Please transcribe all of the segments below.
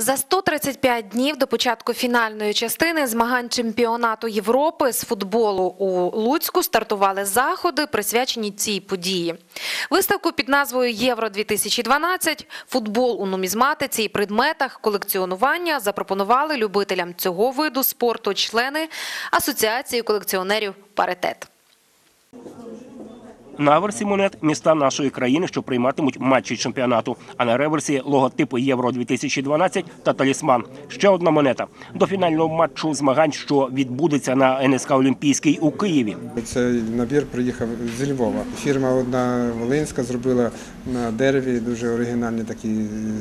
За 135 днів до початку фінальної частини змагань чемпіонату Європи з футболу у Луцьку стартували заходи, присвячені цій події. Виставку під назвою Євро 2012 футбол у нумізматиці і предметах колекціонування запропонували любителям цього виду спорту члени Асоціації колекціонерів Паритет. На аверсі монет міста нашої країни, що прийматимуть матчі чемпіонату. А на реверсі логотипи Євро 2012 та талісман. Ще одна монета до фінального матчу змагань, що відбудеться на НСК Олімпійський у Києві. Цей набір приїхав зі Львова. Фірма одна Волинська зробила на дереві дуже оригінальні такі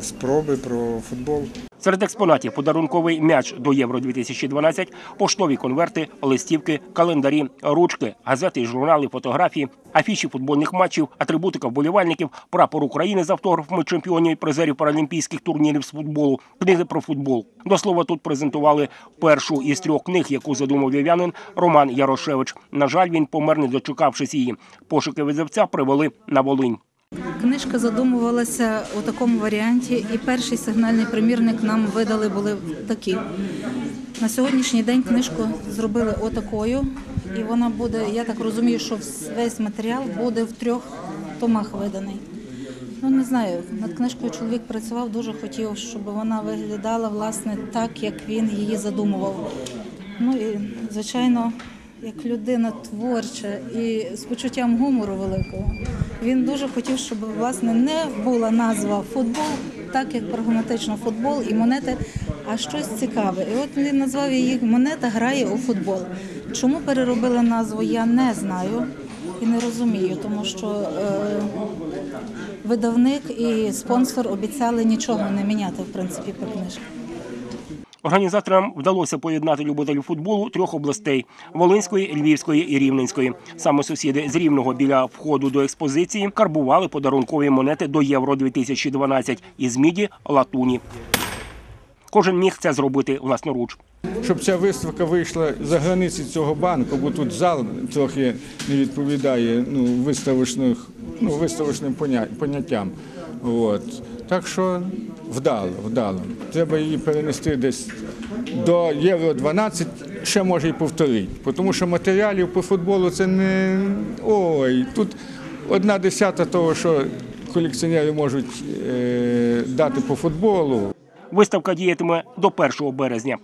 спроби про футбол. Серед експонатів подарунковий м'яч до Євро 2012, поштові конверти, листівки, календарі, ручки, газети, журнали, фотографії, афіші футбольних матчів, атрибутика вболівальників, прапор України з автографами чемпіонів і призерів паралімпійських турнірів з футболу, книги про футбол. До слова, тут презентували першу із трьох книг, яку задумав львів'янин Роман Ярошевич. На жаль, він помер, не дочекавшись її. Пошуки видавця привели на Волинь. Книжка задумувалася у такому варіанті, і перший сигнальний примірник нам видали були такі. На сьогоднішній день книжку зробили отакою, і вона буде, я так розумію, що весь матеріал буде в трьох томах виданий. Ну не знаю, над книжкою чоловік працював, дуже хотів, щоб вона виглядала власне так, як він її задумував. Ну і звичайно, як людина творча і з почуттям гумору великого, він дуже хотів, щоб власне не була назва футбол, так як прагматично футбол і монети, а щось цікаве. І от він назвав її Монета грає у футбол. Чому переробили назву, я не знаю і не розумію, тому що е, видавник і спонсор обіцяли нічого не міняти в принципі по книжці. Організаторам вдалося поєднати любителів футболу трьох областей Волинської, Львівської і Рівненської. Саме сусіди з Рівного біля входу до експозиції карбували подарункові монети до Євро 2012 із міді латуні. Кожен міг це зробити власноруч. щоб ця виставка вийшла за границі цього банку, бо тут зал трохи не відповідає ну, виставочних, ну, виставочним поня- поняттям. От. Так що вдало, вдало. Треба її перенести десь до Євро 12, ще може і повторити. Тому що матеріалів по футболу це не ой. Тут одна десята того, що колекціонери можуть е, дати по футболу. Виставка діятиме до 1 березня.